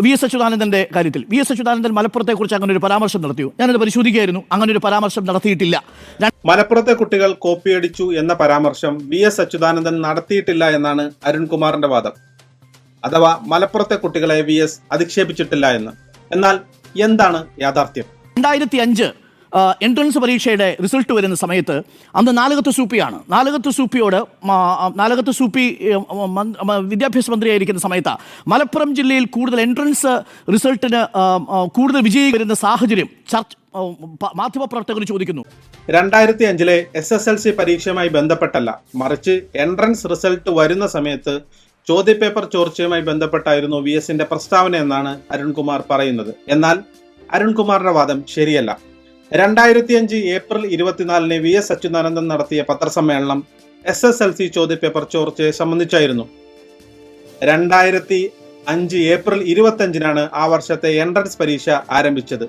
V S അച്യുതാനന്ദന്റെ കാര്യത്തിൽ. V S Achuthanandan മലപ്പുറത്തെക്കുറിച്ച് അങ്ങനെ ഒരു പരാമർശം നടത്തിയോ? ഞാനത് പരിശോധിക്കുകയായിരുന്നു. അങ്ങനെ ഒരു പരാമർശം നടത്തിയിട്ടില്ല. മലപ്പുറത്തെ കുട്ടികൾ കോപ്പിയടിച്ചു എന്ന പരാമർശം വി എസ് അച്യുതാനന്ദൻ നടത്തിയിട്ടില്ല എന്നാണ് അരുൺകുമാറിന്റെ വാദം. അഥവാ മലപ്പുറത്തെ കുട്ടികളെ വി എസ് അധിക്ഷേപിച്ചിട്ടില്ല എന്ന്. എന്നാൽ എന്താണ് യാഥാർത്ഥ്യം? രണ്ടായിരത്തി അഞ്ച് എൻട്രൻസ് പരീക്ഷയുടെ റിസൾട്ട് വരുന്ന സമയത്ത് അന്ന് നാലകത്ത് സൂപ്പിയാണ്. നാലകത്ത് സൂപ്പിയോട് നാലകത്ത് സൂപ്പി വിദ്യാഭ്യാസ മന്ത്രിയായിരിക്കുന്ന സമയത്താണ് മലപ്പുറം ജില്ലയിൽ കൂടുതൽ എൻട്രൻസ് റിസൾട്ടിന് കൂടുതൽ വിജയി വരുന്ന സാഹചര്യം ചർച്ച മാധ്യമപ്രവർത്തകർ ചോദിക്കുന്നു. രണ്ടായിരത്തി അഞ്ചിലെ എസ് എസ് എൽ സി പരീക്ഷയുമായി ബന്ധപ്പെട്ടല്ല. മറിച്ച് എൻട്രൻസ് റിസൾട്ട് വരുന്ന സമയത്ത് ചോദ്യപേപ്പർ ചോർച്ചയുമായി ബന്ധപ്പെട്ടായിരുന്നു വി എസിന്റെ പ്രസ്താവന എന്നാണ് അരുൺകുമാർ പറയുന്നത്. എന്നാൽ അരുൺകുമാറിന്റെ വാദം ശരിയല്ല. രണ്ടായിരത്തി അഞ്ച് ഏപ്രിൽ ഇരുപത്തിനാലിന് വി എസ് അച്യുതാനന്ദൻ നടത്തിയ പത്രസമ്മേളനം എസ് എസ് എൽ സി ചോദ്യപേപ്പർ ചോർച്ചയെ സംബന്ധിച്ചായിരുന്നു. രണ്ടായിരത്തി അഞ്ച് ഏപ്രിൽ ഇരുപത്തഞ്ചിനാണ് ആ വർഷത്തെ എൻട്രൻസ് പരീക്ഷ ആരംഭിച്ചത്.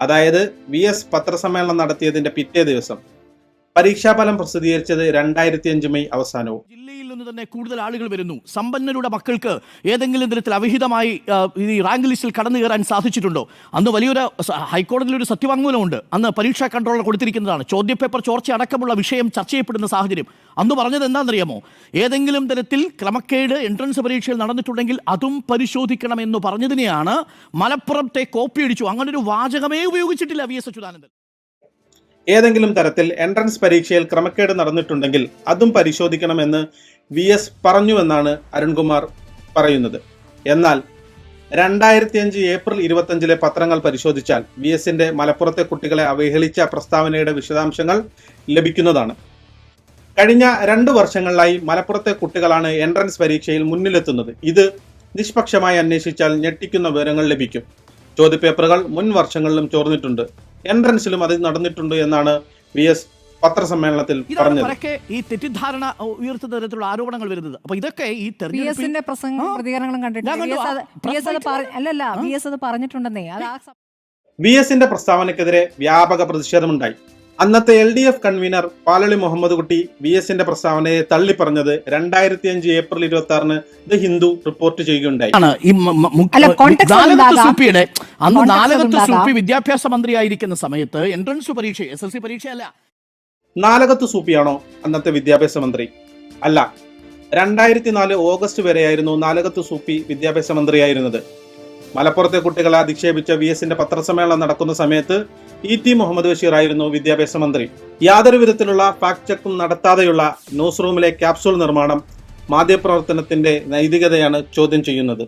അതായത് വി എസ് പത്രസമ്മേളനം നടത്തിയതിന്റെ പിറ്റേ ദിവസം. പരീക്ഷാഫലം പ്രസിദ്ധീകരിച്ചത് രണ്ടായിരത്തി അഞ്ച് മെയ് അവസാനവും. ജില്ലയിൽ നിന്ന് തന്നെ കൂടുതൽ ആളുകൾ വരുന്നു. സമ്പന്നരുടെ മക്കൾക്ക് ഏതെങ്കിലും തരത്തിൽ അവിഹിതമായി ഈ റാങ്ക് ലിസ്റ്റിൽ കടന്നു കയറാൻ സാധിച്ചിട്ടുണ്ടോ? അന്ന് വലിയൊരു ഹൈക്കോടതിയിൽ ഒരു സത്യവാങ്മൂലമുണ്ട്. അന്ന് പരീക്ഷാ കൺട്രോളർ കൊടുത്തിരിക്കുന്നതാണ്. ചോദ്യപേപ്പർ ചോർച്ച അടക്കമുള്ള വിഷയം ചർച്ച ചെയ്യപ്പെടുന്ന സാഹചര്യം. അന്ന് പറഞ്ഞത് എന്താണെന്നറിയാമോ? ഏതെങ്കിലും തരത്തിൽ ക്രമക്കേട് എൻട്രൻസ് പരീക്ഷയിൽ നടന്നിട്ടുണ്ടെങ്കിൽ അതും പരിശോധിക്കണമെന്ന് പറഞ്ഞതിനെയാണ് മലപ്പുറത്തെ കോപ്പി അടിച്ചു. അങ്ങനെ ഒരു വാചകമേ ഉപയോഗിച്ചിട്ടില്ല വി എസ് അച്യുതാനന്ദൻ. ഏതെങ്കിലും തരത്തിൽ എൻട്രൻസ് പരീക്ഷയിൽ ക്രമക്കേട് നടന്നിട്ടുണ്ടെങ്കിൽ അതും പരിശോധിക്കണമെന്ന് വി എസ് പറഞ്ഞുവെന്നാണ് അരുൺകുമാർ പറയുന്നത്. എന്നാൽ രണ്ടായിരത്തി അഞ്ച് ഏപ്രിൽ ഇരുപത്തഞ്ചിലെ പത്രങ്ങൾ പരിശോധിച്ചാൽ വി എസിന്റെ മലപ്പുറത്തെ കുട്ടികളെ അവഹേളിച്ച പ്രസ്താവനയുടെ വിശദാംശങ്ങൾ ലഭിക്കുന്നതാണ്. കഴിഞ്ഞ രണ്ട് വർഷങ്ങളിലായി മലപ്പുറത്തെ കുട്ടികളാണ് എൻട്രൻസ് പരീക്ഷയിൽ മുന്നിലെത്തുന്നത്. ഇത് നിഷ്പക്ഷമായി അന്വേഷിച്ചാൽ ഞെട്ടിക്കുന്ന വിവരങ്ങൾ ലഭിക്കും. ചോദ്യപേപ്പറുകൾ മുൻ വർഷങ്ങളിലും ചോർന്നിട്ടുണ്ട്. എൻട്രൻസിലും അത് നടന്നിട്ടുണ്ട് എന്നാണ് വി എസ് പത്രസമ്മേളനത്തിൽ പറഞ്ഞത്. ഈ തെറ്റിദ്ധാരണ ഉയർത്തുന്ന തരത്തിലുള്ള ആരോപണങ്ങൾ വരുന്നത്. അപ്പൊ ഇതൊക്കെ ഈ തെരഞ്ഞെടുപ്പിന്റെ തെരഞ്ഞെടുപ്പിൽ പ്രസംഗ ആ. പ്രതികരണങ്ങളും കണ്ടിട്ടുണ്ട്. പറഞ്ഞിട്ടുണ്ടെന്നേ അത് ആ സ- വി എസിന്റെ പ്രസ്താവനക്കെതിരെ വ്യാപക പ്രതിഷേധമുണ്ടായി. അന്നത്തെ L D F convener Paloli Muhammad Kutty V എസിന്റെ പ്രസ്താവനയെ തള്ളിപ്പറഞ്ഞത് രണ്ടായിരത്തി അഞ്ച് ഏപ്രിൽ ഇരുപത്തി ആറിന് ദ ഹിന്ദു റിപ്പോർട്ട് ചെയ്യുകയുണ്ടായി. സൂപ്പിയുടെ അന്ന് നാലകത്ത്. സൂപ്പി വിദ്യാഭ്യാസ മന്ത്രിയായിരിക്കുന്ന സമയത്ത് എൻട്രൻസ് പരീക്ഷ എസ് എൽ സി പരീക്ഷയല്ല. നാലകത്ത് സൂപ്പിയാണോ അന്നത്തെ വിദ്യാഭ്യാസ മന്ത്രി? അല്ല. രണ്ടായിരത്തി നാല് ഓഗസ്റ്റ് വരെയായിരുന്നു നാലകത്ത് സൂപ്പി വിദ്യാഭ്യാസ മന്ത്രിയായിരുന്നത്. മലപ്പുറത്തെ കുട്ടികളെ അധിക്ഷേപിച്ച വി എസിന്റെ പത്രസമ്മേളനം നടക്കുന്ന സമയത്ത് ഇ ടി മുഹമ്മദ് ബഷീർ ആയിരുന്നു വിദ്യാഭ്യാസ മന്ത്രി. യാതൊരു വിധത്തിലുള്ള ഫാക്ട് ചെക്കും നടത്താതെയുള്ള ന്യൂസ് റൂമിലെ ക്യാപ്സൂൾ നിർമ്മാണം മാധ്യമപ്രവർത്തനത്തിന്റെ നൈതികതയാണ് ചോദ്യം ചെയ്യുന്നത്.